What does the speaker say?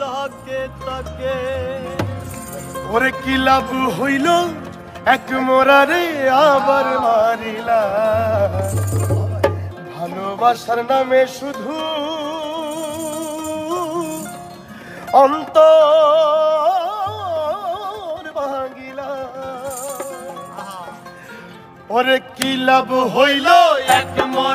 যাকে তাকে। ওরে কি লাভ হইল? এক মোরারে আবার মারিলা। ভালোবাসার নামে শুধু অন্ত ভাঙিলা। ওরে কি লাভ হইল? এক মারিলা